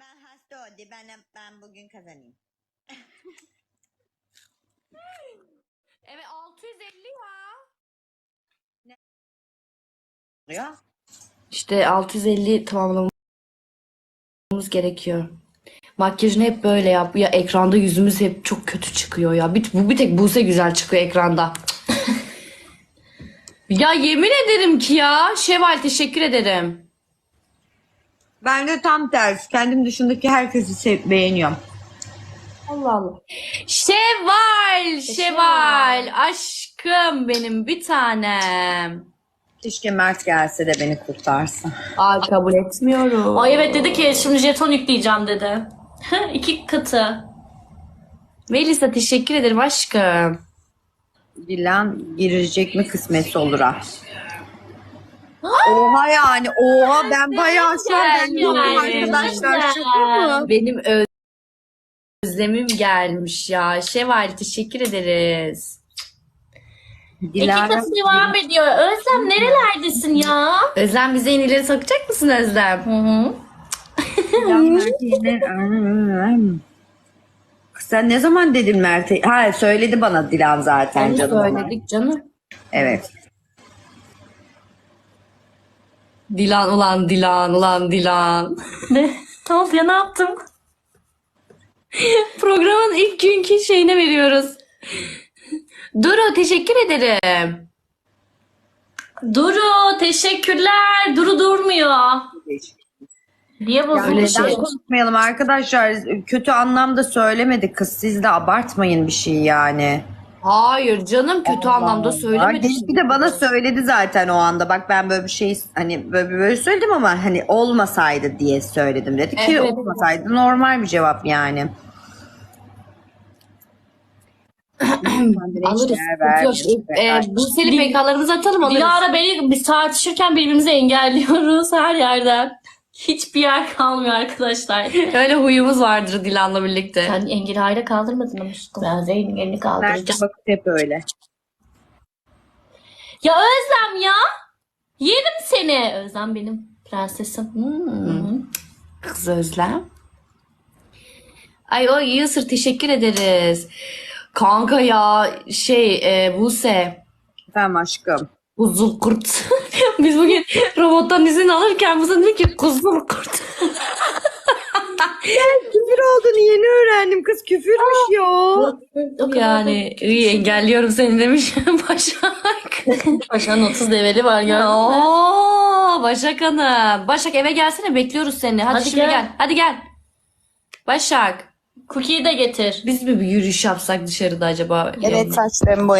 ben hasta oldu. Ben, ben bugün kazanayım. Evet 650 ya. Oluyor. İşte 650 tamamlamamız gerekiyor. Makyajını hep böyle yap. Ya ekranda yüzümüz hep çok kötü çıkıyor ya. Bir, bu bir tek Buse güzel çıkıyor ekranda. ya yemin ederim ki ya. Şevval teşekkür ederim. Ben de tam tersi. Kendim dışındaki herkesi sev- beğeniyorum. Allah Allah. Şevval, Şevval, aşkım benim bir tanem. Keşke Mert gelse de beni kurtarsın. Ay kabul etmiyorum. Ay evet dedi ki şimdi jeton yükleyeceğim dedi. İki katı. Melisa teşekkür ederim aşkım. Dilan girecek mi kısmetse olur ha. Oha yani oha ben bayağı şu an ben yokum arkadaşlar şaka mı? Benim öz- özlemim gelmiş ya. Şevval teşekkür ederiz. İki katı devam ediyor. Özlem nerelerdesin ya? Özlem bize yenileri takacak mısın Özlem? Hı hı. Kız Sen ne zaman dedin Mert'e? Ha söyledi bana Dilan zaten Onu canım. söyledik canım. Evet. Dilan ulan Dilan ulan Dilan. Ne? Ne oldu ya ne yaptım? Programın ilk günkü şeyine veriyoruz. Duru teşekkür ederim. Duru teşekkürler. Duru durmuyor. Niye bozuldu? öyle şey. konuşmayalım arkadaşlar? Kötü anlamda söylemedik kız. Siz de abartmayın bir şey yani. Hayır canım kötü anlamda söylemedim. Bir de bana söyledi zaten o anda. Bak ben böyle bir şey hani böyle böyle söyledim ama hani olmasaydı diye söyledim dedi ki Evet. olmasaydı normal bir cevap yani. Alırız. Ver, sıkıntı yok. Ee, Buse'li PK'larımızı atalım alırız. Dilara beni biz tartışırken birbirimizi engelliyoruz her yerden. Hiçbir yer kalmıyor arkadaşlar. Öyle huyumuz vardır Dilan'la birlikte. Sen engeli hayra kaldırmadın ama işte. Ben Zeyn'in elini Mert kaldıracağım. bakıp hep öyle. Ya Özlem ya. Yerim seni. Özlem benim prensesim. Hmm. Kız Özlem. Ay o Yusur teşekkür ederiz. Kanka ya şey e, Buse. Efendim aşkım. Kuzul kurt. Biz bugün robottan izin alırken Buse dedi ki kuzul kurt. Küfür olduğunu yeni öğrendim. Kız küfürmüş ya. Yani iyi engelliyorum seni demiş Başak. Paşa'nın 30 develi var ya. Oo Başak Hanım. Başak eve gelsene bekliyoruz seni. Hadi, Hadi şimdi gel. gel. Hadi gel. Başak. Cookie'yi de getir. Biz mi bir yürüyüş yapsak dışarıda acaba? Evet saçlarımı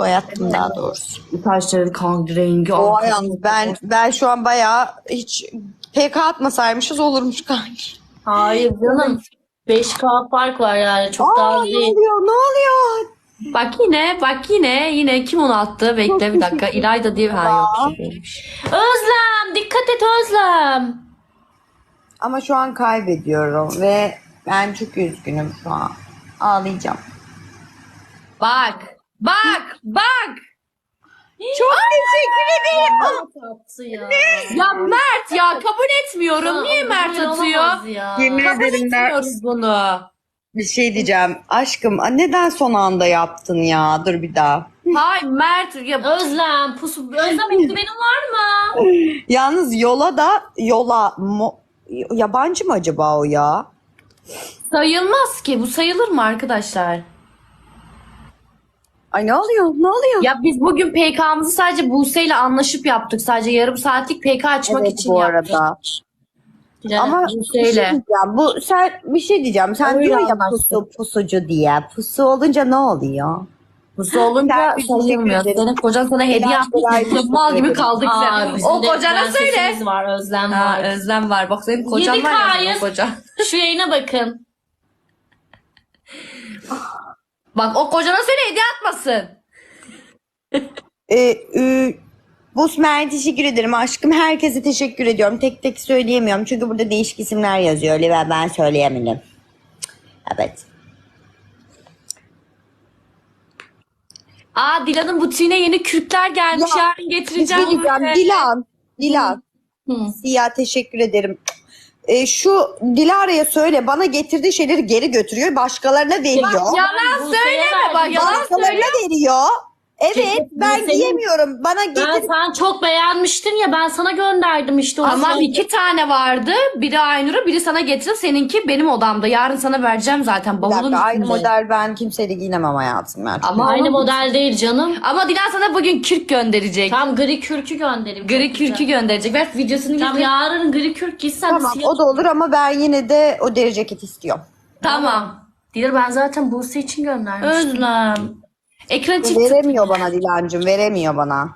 boyattım. Boyattım daha doğrusu. Bu taşların kan rengi. Oha yalnız ben ben şu an bayağı hiç PK atmasaymışız olurmuş kanki. Hayır canım. 5K fark var yani. Çok daha az ne değil. oluyor ne oluyor? Bak yine bak yine yine kim onu attı? Bekle bir dakika. İlayda diye ha yok. şey değilmiş. Özlem dikkat et Özlem. Ama şu an kaybediyorum ve ben çok üzgünüm şu an. Ağlayacağım. Bak. Bak. Bak. Çok teşekkür ederim. Attı ya. Ya Mert ya kabul etmiyorum. Niye Mert atıyor? Ya. Yemin Kabul ederim etmiyoruz bunu. bir şey diyeceğim. Aşkım neden son anda yaptın ya? Dur bir daha. Hayır Mert ya Özlem pusu. Özlem benim var mı? Yalnız yola da yola mo- yabancı mı acaba o ya? sayılmaz ki. Bu sayılır mı arkadaşlar? Ay ne oluyor? Ne oluyor? Ya biz bugün PK'mızı sadece Buse ile anlaşıp yaptık. Sadece yarım saatlik PK açmak Evet, için bu yaptık. arada. Dilara, Ama bu bir şey diyeceğim. Bu sen bir şey diyeceğim. Sen Öyle diyor ya anlaştık. pusu pusucu diye. Pusu olunca ne oluyor? Buse olunca sayılmıyor. Senin kocan sana hediye de Mal gibi teşekkür kaldık sen. O kocana söyle. var. Özlem Ha, var. Özlem var. Bak senin kocan Yedik var ya o kocan. Şu yayına bakın. Bak o kocana söyle hediye atmasın. Ee, e, Busmer teşekkür ederim aşkım. Herkese teşekkür ediyorum. Tek tek söyleyemiyorum. Çünkü burada değişik isimler yazıyor. Öyle ve ben söyleyemedim. Evet. Aa Dilan'ın butiğine yeni kürkler gelmiş. Yarın Bir getireceğim. şey diyeceğim. Dilan. Dilan. Hı. Siyah teşekkür ederim. E, şu Dilara'ya söyle bana getirdiği şeyleri geri götürüyor başkalarına veriyor. Yalan söyleme bak yalan başkalarına söyle. veriyor. Evet Ceket ben Buse'nin- giyemiyorum. Bana Ben getir. sen çok beğenmiştin ya ben sana gönderdim işte o Ama şey. iki tane vardı. Biri Aynur'a biri sana getirdim. Seninki benim odamda. Yarın sana vereceğim zaten. Bir Bavulun dakika, aynı model ben kimseyle giyinemem hayatım. Ben. Ama Aynı model değil canım. Ama Dilan sana bugün kürk gönderecek. Tam gri kürkü göndereyim. Gri Çok güzel. kürkü gönderecek. Ver videosunu Tam getir. yarın gri kürk giysen Tamam siyah- o da olur ama ben yine de o deri ceket istiyorum. Tamam. Dilir ben zaten Buse için göndermiştim. Özlem. Ekran çıktı. Veremiyor bana Dilancım veremiyor bana.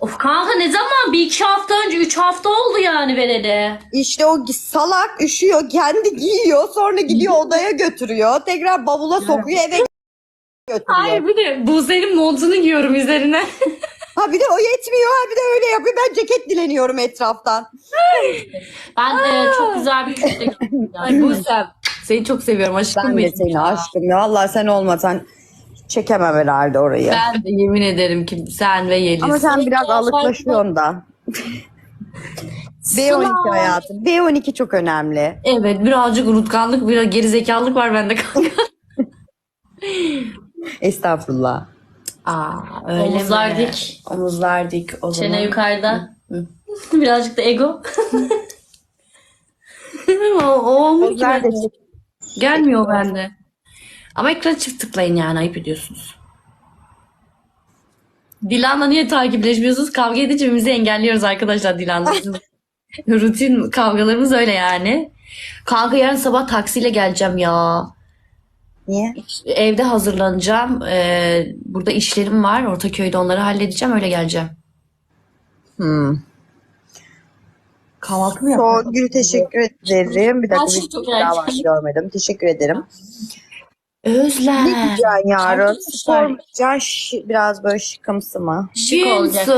Of kanka ne zaman? Bir iki hafta önce, üç hafta oldu yani vereli. İşte o salak üşüyor kendi giyiyor sonra gidiyor odaya götürüyor. Tekrar bavula sokuyor eve götürüyor. Hayır bir de Buse'nin montunu giyiyorum üzerine. Ha bir de o yetmiyor ha bir de öyle yapıyor. Ben ceket dileniyorum etraftan. Ben e, çok güzel bir kürk de giydim. Ay Buse. Seni çok seviyorum aşkım Ben de benim seni aşkım ya. Allah sen olmasan çekemem herhalde orayı. Ben de yemin ederim ki sen ve Yeliz. Ama sen biraz Ya, alıklaşıyorsun da. B12 hayatım. B12 çok önemli. Evet birazcık unutkanlık, biraz gerizekalılık var bende kanka. Estağfurullah. Aa, öyle Omuzlar mi? dik. Omuzlar dik o zaman. Çene yukarıda. Birazcık da ego. o, o Gözler de bende. Gelmiyor bende. Ama ekrana çift tıklayın yani ayıp ediyorsunuz. Dilan'la niye takipleşmiyorsunuz? Kavga edince birbirimizi engelliyoruz arkadaşlar Dilan'la. Rutin kavgalarımız öyle yani. Kanka yarın sabah taksiyle geleceğim ya. Niye? Evde hazırlanacağım. Ee, burada işlerim var. Ortaköy'de onları halledeceğim. Öyle geleceğim. Hmm. Kahvaltı mı Songül teşekkür ederim. Bir dakika bir çok daha var görmedim. Teşekkür ederim. Özlem. Ne giyeceksin yarın? Çok Spor süper. mu? Şi- Biraz böyle şıkımsı mı? Şık olacak.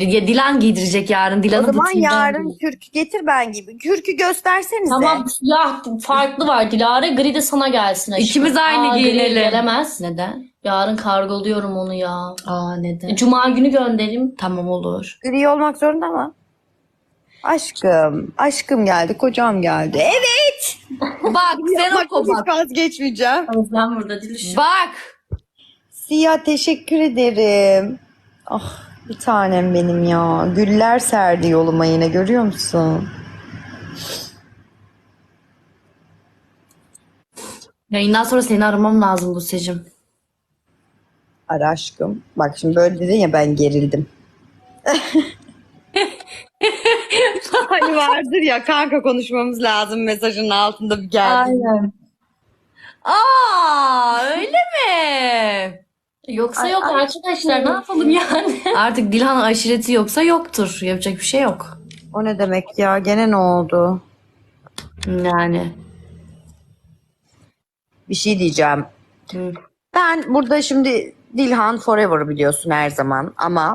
Ya Dilan giydirecek yarın. O Dilan'ın zaman butiğinden yarın giy- kürkü getir ben gibi. Kürkü göstersenize. Tamam siyah farklı var Dilara. Gri de sana gelsin aşkım. İkimiz aynı Aa, gri giyinelim. Gelemez. Neden? Yarın kargoluyorum onu ya. Aa neden? Cuma günü göndereyim. Tamam olur. Gri olmak zorunda mı? Aşkım. Aşkım geldi. Kocam geldi. Evet. Bak sen Bak oku bak. hiç vazgeçmeyeceğim. Ben burada Diliş. Bak. Siyah teşekkür ederim. Ah bir tanem benim ya. Güller serdi yoluma yine görüyor musun? Yayından sonra seni aramam lazım Buse'cim. Ara aşkım. Bak şimdi böyle dedin ya ben gerildim. hani vardır ya kanka konuşmamız lazım mesajın altında bir geldi. Aynen. Aa öyle mi? Yoksa yok arkadaşlar ne yapalım yani? Artık Dilhan aşireti yoksa yoktur. Yapacak bir şey yok. O ne demek ya? Gene ne oldu? Yani. Bir şey diyeceğim. Hı. Ben burada şimdi Dilhan Forever biliyorsun her zaman ama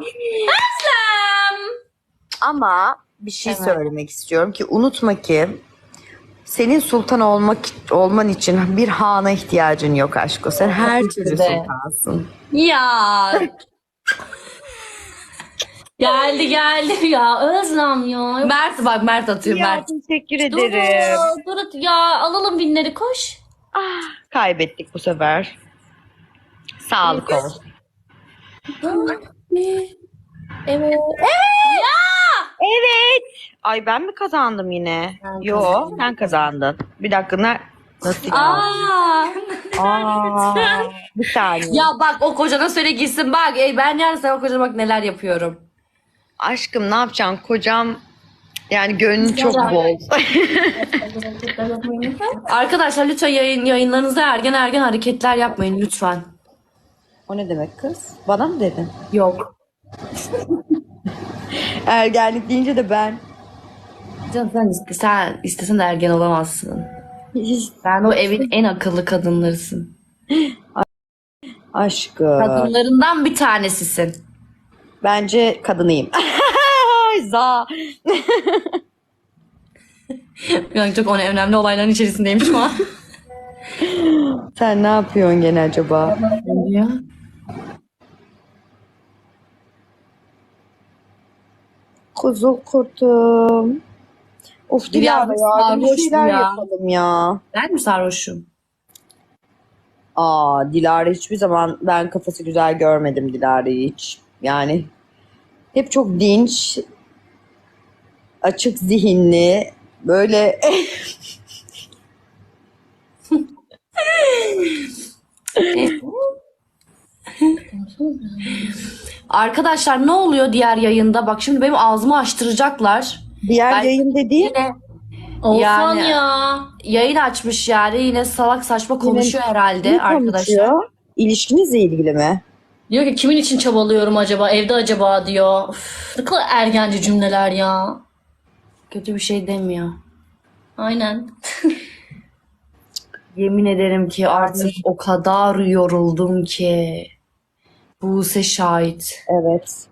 ama bir şey Evet. söylemek istiyorum ki unutma ki senin sultan olmak olman için bir hana ihtiyacın yok aşko. Sen her türlü sultansın. Ya. geldi geldi ya Özlem ya. Mert bak Mert atıyor Mert. teşekkür Dur, dur ya alalım binleri koş. Kaybettik bu sefer. Sağlık olsun. Evet. Evet. Ay ben mi kazandım yine? Ben Yo kazandım. sen kazandın. Bir dakika ne? Nasıl ya? Aa. Aa, bir saniye. Ya bak o kocana söyle gitsin bak. Ey, ben yarın sana o kocana bak neler yapıyorum. Aşkım ne yapacaksın? Kocam yani gönlü çok bol. Arkadaşlar lütfen yayın, yayınlarınızda ergen ergen hareketler yapmayın lütfen. o ne demek kız? Bana mı dedin? Yok. Ergenlik deyince de ben. Canım sen, iste, sen istesen de ergen olamazsın. Sen o evin en akıllı kadınlarısın. Aşkım. Kadınlarından bir tanesisin. Bence kadınıyım. Za. Yani çok öne- önemli olayların içerisindeyim şu an. Sen ne yapıyorsun gene acaba? ya. Kuzul kurtum. Of Dilara, ya. Bir şeyler ya. yapalım ya. Ben mi sarhoşum? Aa Dilara hiçbir zaman ben kafası güzel görmedim Dilara'yı hiç. Yani hep çok dinç, açık zihinli, böyle Arkadaşlar ne oluyor diğer yayında? Bak şimdi benim ağzımı açtıracaklar. diğer Ben- yayın dediğin Yine Oğuzhan Yani- ya. yayın açmış yani yine salak saçma konuşuyor herhalde ne arkadaşlar. konuşuyor? İlişkinizle ilgili mi? Diyor ki kimin için çabalıyorum acaba? Evde acaba diyor. Üf, ne kadar ergence cümleler ya. Kötü bir şey demiyor. Aynen. Yemin ederim ki artık o kadar yoruldum ki. Buse şahit. Evet.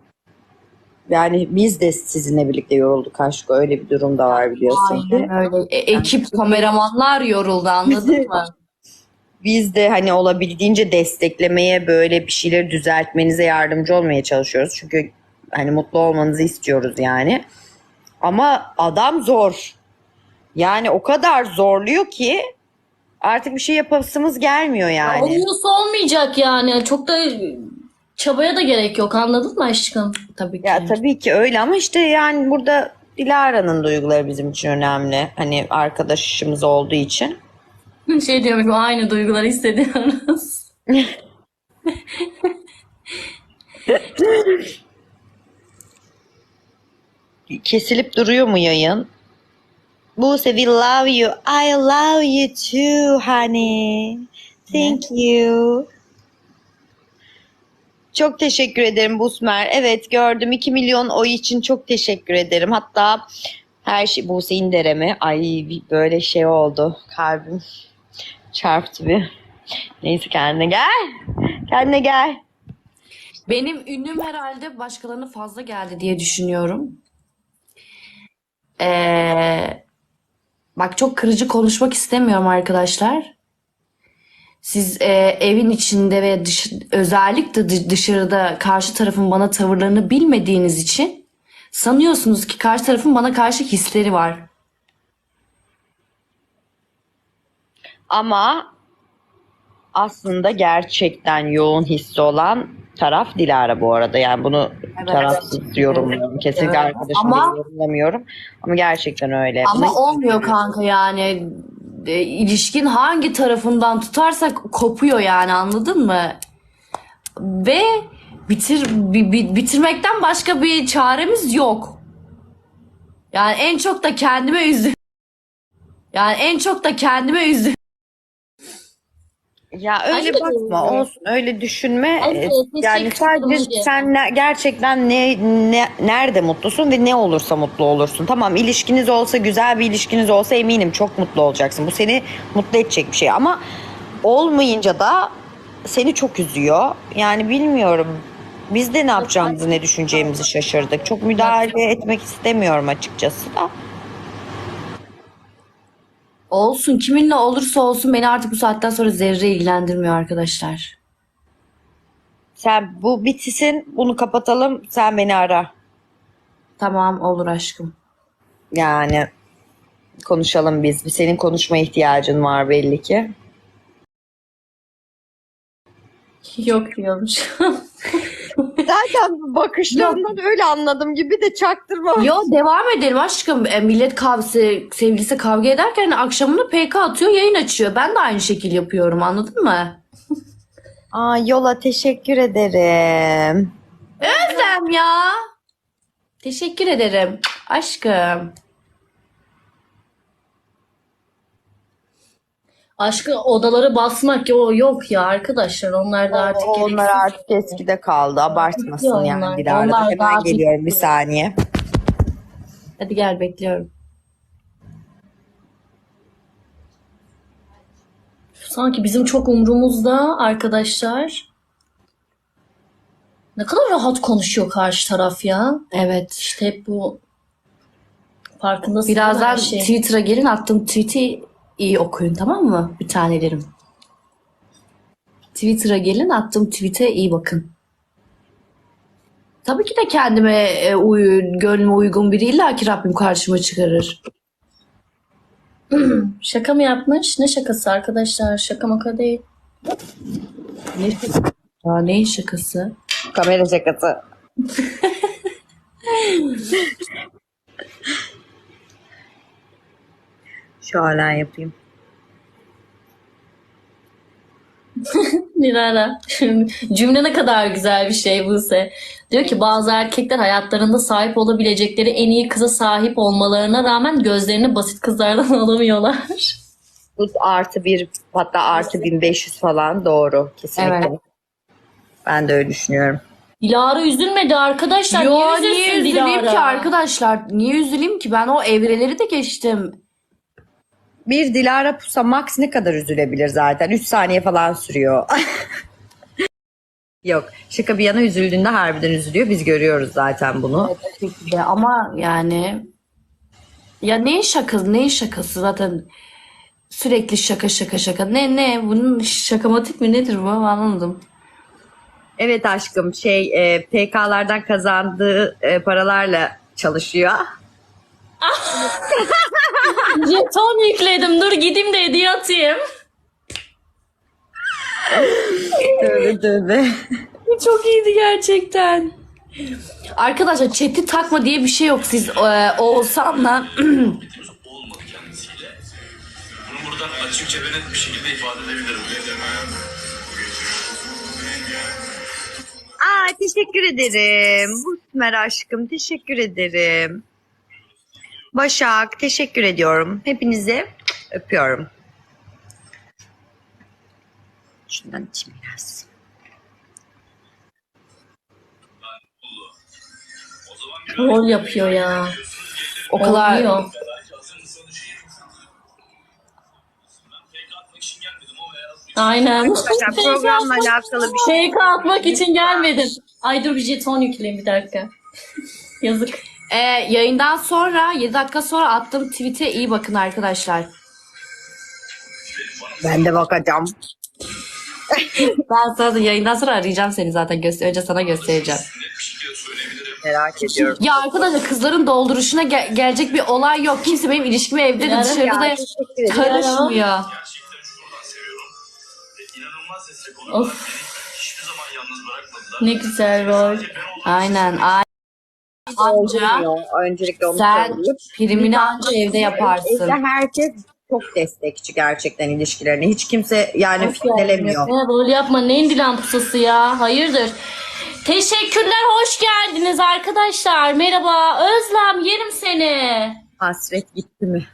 Yani biz de sizinle birlikte yorulduk aşkı. Öyle bir durum da var biliyorsun ki. Aynen öyle. E, ekip kameramanlar yoruldu anladın mı? Biz de hani olabildiğince desteklemeye böyle bir şeyleri düzeltmenize yardımcı olmaya çalışıyoruz. Çünkü hani mutlu olmanızı istiyoruz yani. Ama adam zor. Yani o kadar zorluyor ki artık bir şey yapasımız gelmiyor yani. Olmuyorsa olmayacak yani. Çok da çabaya da gerek yok anladın mı aşkım? Tabii ki. Ya tabii ki öyle ama işte yani burada Dilara'nın duyguları bizim için önemli. Hani arkadaşımız olduğu için. Şey diyormuş aynı duyguları hissediyoruz. Kesilip duruyor mu yayın? Buse we love you. I love you too honey. Thank you. Çok teşekkür ederim Busmer. Evet gördüm 2 milyon oy için çok teşekkür ederim. Hatta her şey Buse İndere mi? Ay böyle şey oldu. Kalbim çarptı bir. Neyse kendine gel. Kendine gel. Benim ünüm herhalde başkalarına fazla geldi diye düşünüyorum. Ee, bak çok kırıcı konuşmak istemiyorum arkadaşlar. Siz e, evin içinde ve dış, özellikle dı- dışarıda karşı tarafın bana tavırlarını bilmediğiniz için sanıyorsunuz ki karşı tarafın bana karşı hisleri var. Ama aslında gerçekten yoğun hissi olan taraf Dilara bu arada. Yani bunu Evet. tarafsız yorumluyorum. Kesinlikle Evet. arkadaşım Ama- yorumlamıyorum. Ama gerçekten öyle. Ama olmuyor kanka yani. E, ilişkin hangi tarafından tutarsak kopuyor yani anladın mı? Ve bitir bi- bi- bitirmekten başka bir çaremiz yok. Yani en çok da kendime üzdüm. Yani en çok da kendime üzdüm. Ya öyle de bakma olsun öyle düşünme. De, Ee, teşekkür Yani ederim sadece Ece. sen ne- gerçekten ne, ne nerede mutlusun ve ne olursa mutlu olursun. Tamam ilişkiniz olsa güzel bir ilişkiniz olsa eminim çok mutlu olacaksın. Bu seni mutlu edecek bir şey ama olmayınca da seni çok üzüyor. Yani bilmiyorum. Biz de ne yapacağımızı ne düşüneceğimizi şaşırdık. Çok müdahale etmek istemiyorum açıkçası da. Olsun kiminle olursa olsun beni artık bu saatten sonra zerre ilgilendirmiyor arkadaşlar. Sen bu bitisin bunu kapatalım sen beni ara. Tamam olur aşkım. Yani konuşalım biz. Senin konuşma ihtiyacın var belli ki. Yok diyormuş. Zaten bakışlarından öyle anladım gibi de çaktırma. Yo devam edelim aşkım. E, millet kavgası, sevgilisi kavga ederken akşamını PK atıyor, yayın açıyor. Ben de aynı şekil yapıyorum anladın mı? Aa, yola teşekkür ederim. Özlem ya. Teşekkür ederim aşkım. Aşkı odaları basmak o yok ya arkadaşlar. Onlar da artık Onlar gereksiz. artık eskide kaldı. Abartmasın Onlar- yani Dilara. onlar Hemen daha geliyorum bir bitti. saniye. Hadi gel bekliyorum. Sanki bizim çok umrumuzda arkadaşlar. Ne kadar rahat konuşuyor karşı taraf ya. Evet. İşte hep bu farkındasın Birazdan şey? Twitter'a gelin attığım tweet'i iyi okuyun tamam mı? Bir tanelerim. Twitter'a gelin attığım tweet'e iyi bakın. Tabii ki de kendime e, uyu, gönlüme uygun biri illa ki Rabbim karşıma çıkarır. Şaka mı yapmış? Ne şakası arkadaşlar? Şaka maka değil. Ne şakası? Aa, neyin şakası? Kamera şakası. Şöyle yapayım. Dilara. Cümle ne kadar güzel bir şey Buse. Diyor ki bazı erkekler hayatlarında sahip olabilecekleri en iyi kıza sahip olmalarına rağmen gözlerini basit kızlardan alamıyorlar. Bu artı bir hatta artı 1500 falan doğru kesinlikle. Evet. Ben de öyle düşünüyorum. Dilara üzülmedi arkadaşlar. Yo niye niye üzülsün üzüleyim Dilara? ki arkadaşlar? Niye üzüleyim ki? Ben o evreleri de geçtim. Bir Dilara Pusa Max ne kadar üzülebilir zaten? 3 saniye falan sürüyor. Yok şaka bir yana üzüldüğünde harbiden üzülüyor. Biz görüyoruz zaten bunu. Tabii ki de ama yani ya neyin şakası neyin şakası zaten sürekli şaka şaka şaka ne ne bunun şakamatik mi nedir bu anlamadım. Evet aşkım şey e, PK'lardan kazandığı e, paralarla çalışıyor. Jeton yükledim. Dur gideyim de hediye atayım. Tövbe tövbe. Çok iyiydi gerçekten. Arkadaşlar chat'i takma diye bir şey yok. Siz e, Oğuzhan'la olmadı kendisiyle. Bunu buradan açıkça ve net bir şekilde ifade edebilirim. Aa teşekkür ederim. Busmer aşkım teşekkür ederim. Başak teşekkür ediyorum. Hepinizi öpüyorum. Şundan içeyim biraz. Rol yapıyor ya. o kadar Olmuyor. Aynen. Arkadaşlar programla alakalı bir şey. Fake atmak için gelmedim. Ay dur bir jeton yükleyeyim bir dakika. Yazık. E, yayından sonra 7 dakika sonra attığım tweet'e iyi bakın arkadaşlar. Ben de bakacağım. Ben sana da yayından sonra arayacağım seni zaten. Göster önce sana göstereceğim. Merak ediyorum. Ya arkadaşlar kızların dolduruşuna gel- gelecek bir olay yok. Kimse benim ilişkime evde de dışarıda da karışmıyor. Gerçekten şuradan seviyorum. Ve inanılmaz destek oldular. Of Beni hiçbir zaman yalnız bırakmadılar. ne güzel rol. Aynen. Anca Olmuyor. Öncelikle onu sen söyleyeyim. primini anca evde yaparsın. Evde herkes çok destekçi gerçekten ilişkilerine. Hiç kimse yani fitnelemiyor. Ya, rol yapma neyin dilan pusası ya? Hayırdır? Teşekkürler, hoş geldiniz arkadaşlar. Merhaba, Özlem yerim seni. Hasret gitti mi?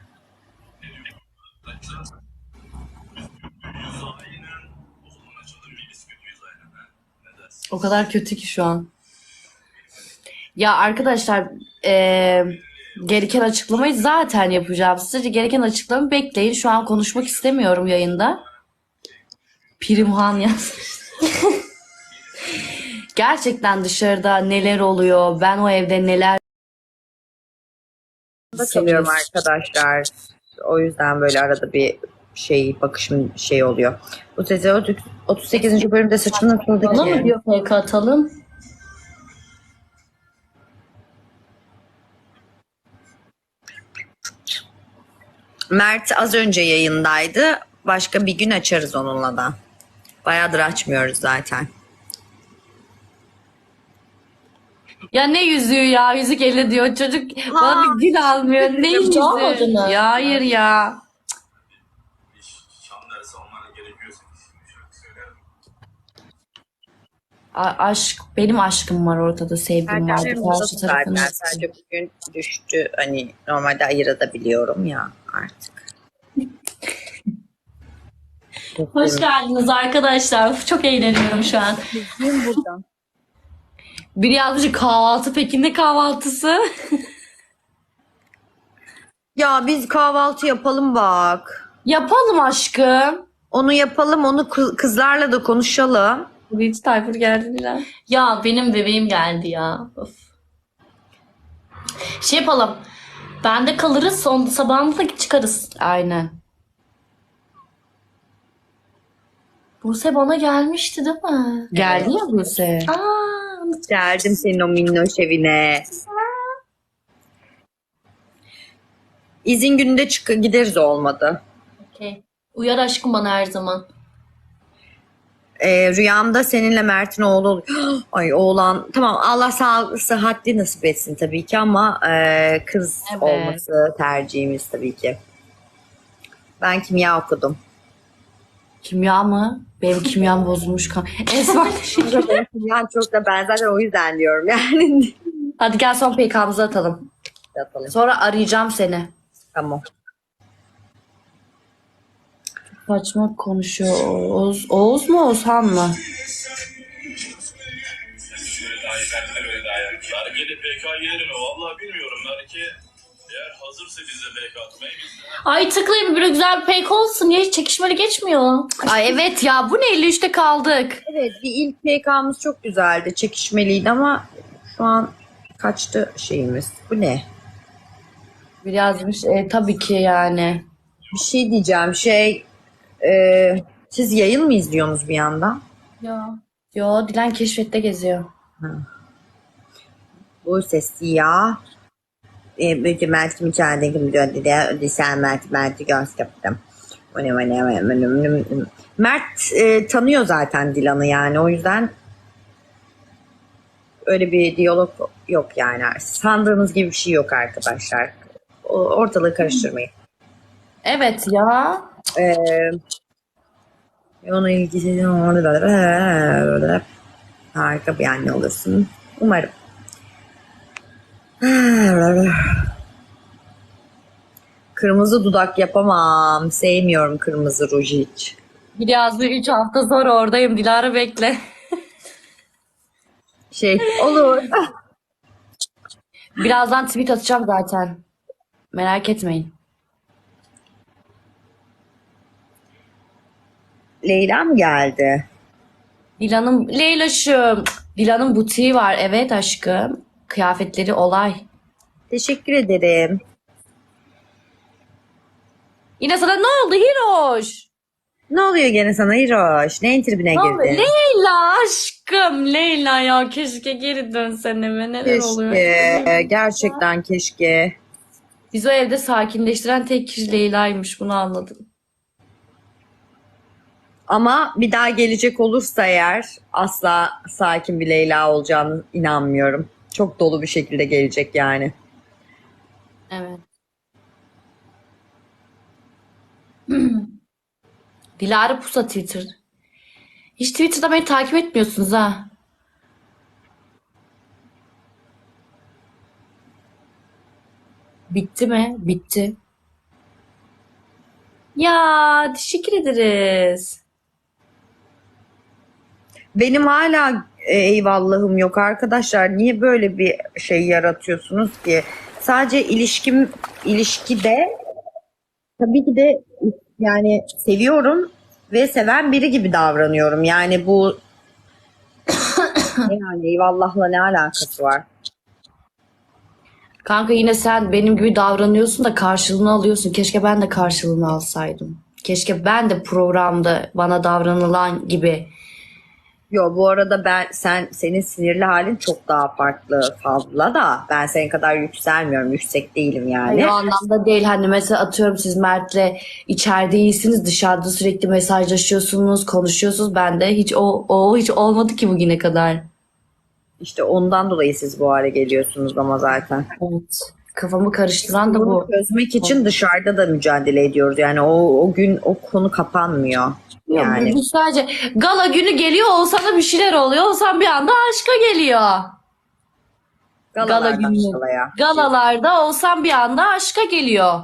O kadar kötü ki şu an. Ya arkadaşlar eee, gereken açıklamayı zaten yapacağım. Sizce gereken açıklamayı bekleyin. Şu an konuşmak istemiyorum yayında. Primhan yazmış. Gerçekten dışarıda neler oluyor? Ben o evde neler Da kalıyorum arkadaşlar. O yüzden böyle arada bir şey bakışım şey oluyor. Bu sesi 38. bölümde saçımın atıldı Bana mı diyor fake atalım? Mert az önce yayındaydı. Başka bir gün açarız onunla da. Bayağıdır açmıyoruz zaten. Ya ne yüzüğü ya? Yüzük elle diyor çocuk. Bana bir gül almıyor. Ne yüzüğü? almadı mı? Ya hayır ya. A- aşk benim aşkım var ortada sevgim var. Karşı zaten sadece bugün düştü. Hani normalde ayırabiliyorum ya artık. Hoş geldiniz arkadaşlar. Çok eğleniyorum şu an. buradan. Biri yazmış kahvaltı peki ne kahvaltısı? Ya biz kahvaltı yapalım bak. Yapalım aşkım. Onu yapalım, onu kı- kızlarla da konuşalım. Hiç Tayfur geldi Dilan. Ya benim bebeğim geldi ya. Of. Şey yapalım. Bende kalırız. Son sabahında da çıkarız. Aynen. Buse bana gelmişti değil mi? Geldi ya Buse. Aa, Geldim senin o minnoş evine. İzin gününde çık gideriz olmadı. Okey. Uyar aşkım bana her zaman. Ee, rüyamda seninle Mert'in oğlu oluyor. Ay oğlan tamam Allah sağlık sıhhatli nasip etsin tabii ki ama e, kız Evet. olması tercihimiz tabii ki. Ben kimya okudum. Kimya mı? Benim kimyam bozulmuş. kan- Esma teşekkür Kimya çok da ben zaten o yüzden diyorum yani. Hadi gel son PK'mızı atalım. Yapalım. Sonra arayacağım seni. Tamam. Saçma konuşuyor Oğuz. Oğuz mu Oğuzhan mı? Ay tıklayın bir güzel bir pek olsun. Ya çekişmeli geçmiyor. Ay evet ya bu ne 53'te kaldık. Evet bir ilk PK'mız çok güzeldi. Çekişmeliydi ama şu an kaçtı şeyimiz. Bu ne? Bir yazmış e, tabii ki yani. Bir şey diyeceğim. Şey e, siz yayın mı izliyorsunuz bir yandan? Ya. Yo Dilan keşfette geziyor. Bu sesi ya. E, bütün Mert mücadeleki mücadelede sen Mert Mert'i göz öyle. Mert e, tanıyor zaten Dilan'ı yani o yüzden öyle bir diyalog yok yani. Sandığınız gibi bir şey yok arkadaşlar. Ortalığı karıştırmayın. Evet ya. Ee, onun ilgisi orada harika bir anne olursun. Umarım. Kırmızı dudak yapamam. Sevmiyorum kırmızı ruj hiç. Bir yazdı 3 hafta sonra oradayım Dilara bekle. Şey olur. Birazdan tweet atacağım zaten. Merak etmeyin. Leyla mı geldi? Dilan'ın Leylaş'ım. Dilan'ın butiği var. Evet aşkım. Kıyafetleri olay. Teşekkür ederim. Yine sana ne oldu Hiroş? Ne oluyor gene sana Hiroş? Neyin tribine Ne oldu? girdin? Leyla aşkım. Leyla ya keşke geri dönsen eve. Neler oluyor? Keşke. Gerçekten keşke. Biz o evde sakinleştiren tek kişi Leyla'ymış. Bunu anladım. Ama bir daha gelecek olursa eğer asla sakin bir Leyla olacağını inanmıyorum. Çok dolu bir şekilde gelecek yani. Evet. Dilara Pusa Twitter. Hiç Twitter'da beni takip etmiyorsunuz ha. Bitti mi? Bitti. Ya teşekkür ederiz. Benim hala e, eyvallahım yok arkadaşlar. Niye böyle bir şey yaratıyorsunuz ki? Sadece ilişkim ilişkide tabii ki de yani seviyorum ve seven biri gibi davranıyorum. Yani bu yani eyvallahla ne alakası var? Kanka yine sen benim gibi davranıyorsun da karşılığını alıyorsun. Keşke ben de karşılığını alsaydım. Keşke ben de programda bana davranılan gibi Yo bu arada ben sen senin sinirli halin çok daha farklı fazla da ben senin kadar yükselmiyorum. Yüksek değilim yani. O anlamda değil. Hani mesela atıyorum siz Mert'le içeride iyisiniz. Dışarıda sürekli mesajlaşıyorsunuz, konuşuyorsunuz. Ben de hiç o, o hiç olmadı ki bugüne kadar. İşte ondan dolayı siz bu hale geliyorsunuz ama zaten. Evet. Kafamı karıştıran da bu. çözmek için dışarıda da mücadele ediyoruz. Yani o, o gün o konu kapanmıyor. Yani Yani. sadece gala günü geliyor Oğuzhan'a bir şeyler oluyor. Oğuzhan bir anda aşka geliyor. Gala galalardan günü. galaya. Galalarda Oğuzhan bir anda aşka geliyor.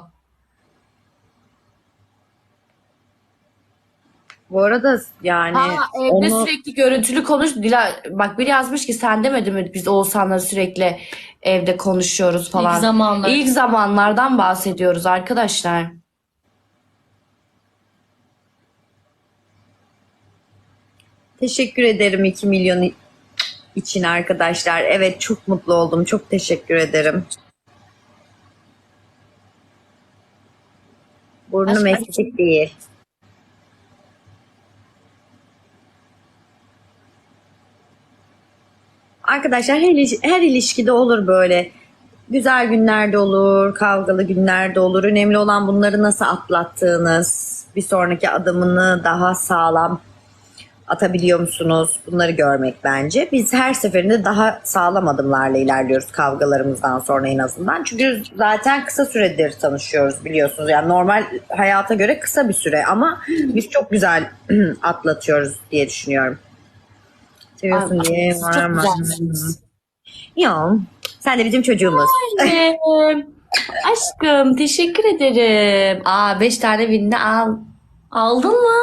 Bu arada yani Ha evde onu sürekli görüntülü konuş. Dila, bak biri yazmış ki sen demedi mi biz Oğuzhan'la sürekli evde konuşuyoruz falan. İlk zamanlar. İlk zamanlardan bahsediyoruz arkadaşlar. teşekkür ederim 2 milyon için arkadaşlar. Evet çok mutlu oldum. Çok teşekkür ederim. Burnum eksik değil. Arkadaşlar her, iliş- her ilişkide olur böyle güzel günlerde olur, kavgalı günlerde olur. Önemli olan bunları nasıl atlattığınız, bir sonraki adımını daha sağlam atabiliyor musunuz? Bunları görmek bence. Biz her seferinde daha sağlam adımlarla ilerliyoruz kavgalarımızdan sonra en azından. Çünkü zaten kısa süredir tanışıyoruz biliyorsunuz. Yani normal hayata göre kısa bir süre ama biz çok güzel atlatıyoruz diye düşünüyorum. Seviyorsun Ay, diye var çok ama. Ya sen de bizim çocuğumuz. Annem. Aşkım teşekkür ederim. Aa 5 tane binli al. Aldın mı?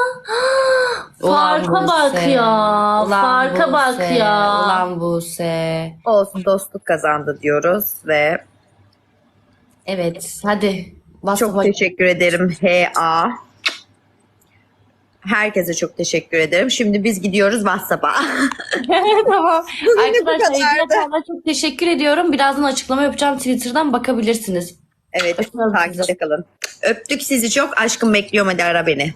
Ulan Farka bak ya. ulan Farka bak Buse, ya. Ulan Buse. Olsun dostluk kazandı diyoruz ve Evet hadi. çok WhatsApp'a teşekkür ederim HA. Herkese çok teşekkür ederim. Şimdi biz gidiyoruz WhatsApp'a. tamam. Arkadaşlar çok teşekkür ediyorum. Birazdan açıklama yapacağım. Twitter'dan bakabilirsiniz. evet takipte kalın. Öptük sizi çok. Aşkım bekliyorum hadi ara beni.